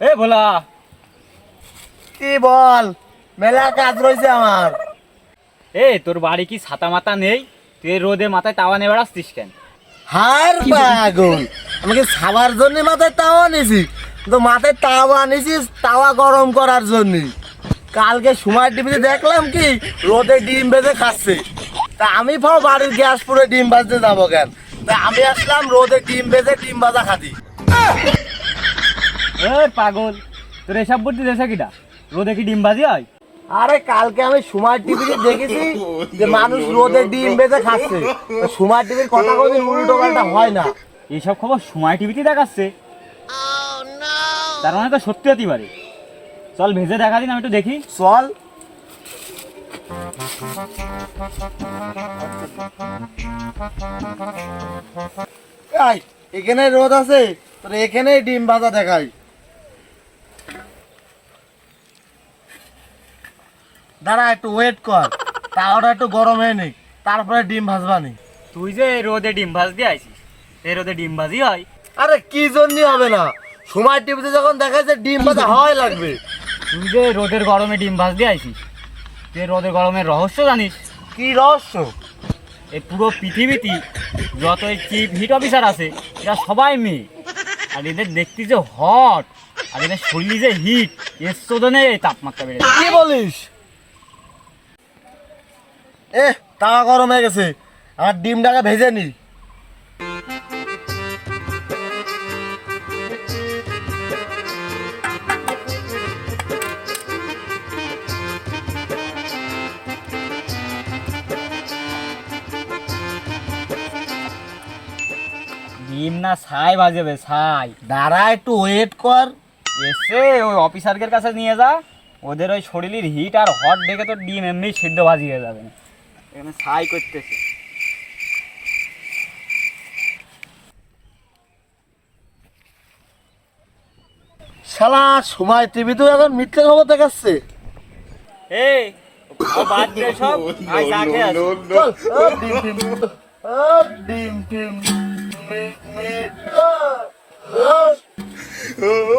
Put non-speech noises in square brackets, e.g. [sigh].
ভোলা। কি বল? মেলা কাজ রয়েছে আমার। এ তোর বাড়ি কি ছাতা মাতা নেই? তুই রোদে মাথায় তাওয়া নিয়ে বেড়াচ্ছিস কেন? হার পাগল। আমাকে খাবার জন্য মাথায় তাওয়া নিছি তো মাথায় তাওয়া নিছিস তাওয়া গরম করার জন্য। কালকে সময় টিভিতে দেখলাম কি রোদে ডিম বেঁধে খাচ্ছে। তা আমি ভাব বাড়ির গ্যাস পুরো ডিম বাজতে যাব কেন? তা আমি আসলাম রোদে ডিম বেজে ডিম ভাজা খাতি। এ পাগল। তোর এসব বুদ্ধি দেশে কিটা রোদে কি ডিম বাজি হয়? আরে কালকে আমি সময় টিভিতে দেখেছি যে মানুষ রোদে ডিম বেজে খাচ্ছে। তা সময় টিভির কথা কোনদিন উল্টো পাল্টা হয় না। এইসব খবর সময় টিভিতে দেখাচ্ছে। তার মানে তো সত্যি হতে পারে। চল ভেজে দেখা দিন আমি একটু দেখি। চল। এখানে রোদ আছে তোর এখানে ডিম ভাজা দেখাই। দাঁড়া একটু ওয়েট কর। তাওয়াটা একটু গরম হয়ে নি তারপরে ডিম ভাজবা ভাজবানি তুই যে এই রোদে ডিম ভাজ দিয়ে আইছিস এই রোদে ডিম ভাজি হয়। আরে কি জন্য হবে না? সময় টিভিতে যখন দেখাচ্ছে ডিম ভাজা হয় লাগবে। তুই যে এই রোদের গরমে ডিম ভাজ দিয়ে আইছিস তুই এই রোদের গরমের রহস্য জানিস? কি রহস্য? এই পুরো পৃথিবীতে যত এই চিফ হিট অফিসার আছে এরা সবাই মেয়ে। আর এদের দেখতে যে হট আর এদের শরীর যে হিট এর শোধনে এই তাপমাত্রা বেড়ে যায়। কি বলিস? এ তাওয়া গরম হয়ে গেছে। আর ডিমটাকে ভেজে নি। ডিম না ছাই বাজবে ছাই। দাঁড়া একটু ওয়েট কর। এসে ওই অফিসারদের কাছে নিয়ে যা। ওদের ওই শরীরের হিট আর হট দেখে তো ডিম এমনি সিদ্ধ ভাজিয়ে যাবে। এখানে ছাই করতেছে শালা সময় টিভি তো এখন মিথ্যে খবর দেখাচ্ছে এই বাদ দে সব [laughs] আসি। ডিম ডিম ও।